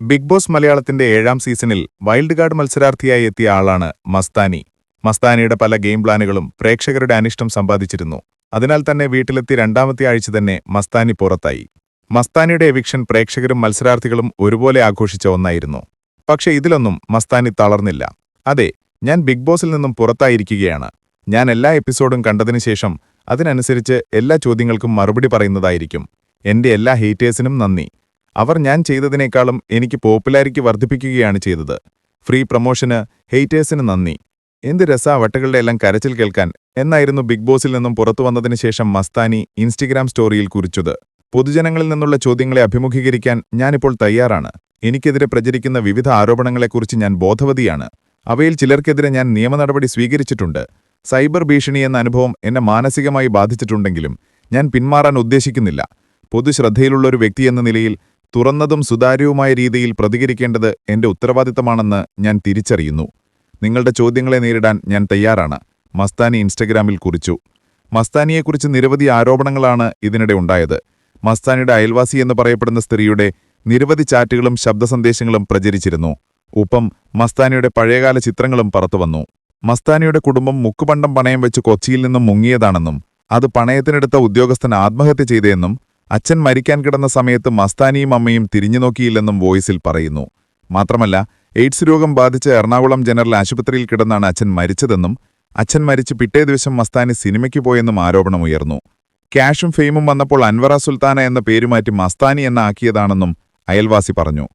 Big boss മലയാളത്തിന്റെ ഏഴാം സീസണിൽ വൈൽഡ് കാർഡ് മത്സരാർത്ഥിയായി എത്തിയ ആളാണ് മസ്താനി. മസ്താനിയുടെ പല ഗെയിം പ്ലാനുകളും പ്രേക്ഷകരുടെ അനിഷ്ടം സമ്പാദിച്ചിരുന്നു. അതിനാൽ തന്നെ വീട്ടിലെത്തി രണ്ടാമത്തെ ആഴ്ച തന്നെ മസ്താനി പുറത്തായി. മസ്താനിയുടെ എവിക്ഷൻ പ്രേക്ഷകരും മത്സരാർത്ഥികളും ഒരുപോലെ ആഘോഷിച്ച ഒന്നായിരുന്നു. പക്ഷെ ഇതിലൊന്നും മസ്താനി തളർന്നില്ല. അതെ ഞാൻ ബിഗ് ബോസിൽ നിന്നും പുറത്തായിരിക്കുകയാണ്. ഞാൻ എല്ലാ എപ്പിസോഡും കണ്ടതിനു ശേഷം അതിനനുസരിച്ച് എല്ലാ ചോദ്യങ്ങൾക്കും മറുപടി പറയുന്നതായിരിക്കും. എന്റെ എല്ലാ ഹേറ്റേഴ്സിനും നന്ദി. അവർ ഞാൻ ചെയ്തതിനേക്കാളും എനിക്ക് പോപ്പുലാരിറ്റി വർദ്ധിപ്പിക്കുകയാണ് ചെയ്തത്. ഫ്രീ പ്രൊമോഷന് ഹെയ്റ്റേഴ്സിന് നന്ദി. എന്ത് രസാ വട്ടകളുടെ എല്ലാം കരച്ചിൽ കേൾക്കാൻ. എന്നായിരുന്നു ബിഗ് ബോസിൽ നിന്നും പുറത്തു വന്നതിന് ശേഷം മസ്താനി ഇൻസ്റ്റഗ്രാം സ്റ്റോറിയിൽ കുറിച്ചത്. പൊതുജനങ്ങളിൽ നിന്നുള്ള ചോദ്യങ്ങളെ അഭിമുഖീകരിക്കാൻ ഞാനിപ്പോൾ തയ്യാറാണ്. എനിക്കെതിരെ പ്രചരിക്കുന്ന വിവിധ ആരോപണങ്ങളെക്കുറിച്ച് ഞാൻ ബോധവതിയാണ്. അവയിൽ ചിലർക്കെതിരെ ഞാൻ നിയമനടപടി സ്വീകരിച്ചിട്ടുണ്ട്. സൈബർ ഭീഷണി എന്ന അനുഭവം എന്നെ മാനസികമായി ബാധിച്ചിട്ടുണ്ടെങ്കിലും ഞാൻ പിന്മാറാൻ ഉദ്ദേശിക്കുന്നില്ല. പൊതുശ്രദ്ധയിലുള്ള ഒരു വ്യക്തിയെന്ന നിലയിൽ തുറന്നതും സുതാര്യവുമായ രീതിയിൽ പ്രതികരിക്കേണ്ടത് എന്റെ ഉത്തരവാദിത്തമാണെന്ന് ഞാൻ തിരിച്ചറിയുന്നു. നിങ്ങളുടെ ചോദ്യങ്ങളെ നേരിടാൻ ഞാൻ തയ്യാറാണ് മസ്താനി ഇൻസ്റ്റഗ്രാമിൽ കുറിച്ചു. മസ്താനിയെക്കുറിച്ച് നിരവധി ആരോപണങ്ങളാണ് ഇതിനിടെ ഉണ്ടായത്. മസ്താനിയുടെ അയൽവാസി എന്ന് പറയപ്പെടുന്ന സ്ത്രീയുടെ നിരവധി ചാറ്റുകളും ശബ്ദസന്ദേശങ്ങളും പ്രചരിച്ചിരുന്നു. ഒപ്പം മസ്താനിയുടെ പഴയകാല ചിത്രങ്ങളും പുറത്തുവന്നു. മസ്താനിയുടെ കുടുംബം മുക്കുപണ്ടം പണയം വെച്ച് കൊച്ചിയിൽ നിന്നും മുങ്ങിയതാണെന്നും അത് പണയത്തിനെടുത്ത ഉദ്യോഗസ്ഥൻ ആത്മഹത്യ ചെയ്തതെന്നും അച്ഛൻ മരിക്കാൻ കിടന്ന സമയത്ത് മസ്താനിയും അമ്മയും തിരിഞ്ഞു നോക്കിയില്ലെന്നും വോയിസിൽ പറയുന്നു. മാത്രമല്ല എയ്ഡ്സ് രോഗം ബാധിച്ച് എറണാകുളം ജനറൽ ആശുപത്രിയിൽ കിടന്നാണ് അച്ഛൻ മരിച്ചതെന്നും അച്ഛൻ മരിച്ച് പിറ്റേ ദിവസം മസ്താനി സിനിമയ്ക്ക് പോയെന്നും ആരോപണമുയർന്നു ക്യാഷും ഫെയിമും വന്നപ്പോൾ അൻവറ സുൽത്താന എന്ന പേരുമാറ്റി മസ്താനി എന്ന ആക്കിയതാണെന്നും അയൽവാസി പറഞ്ഞു.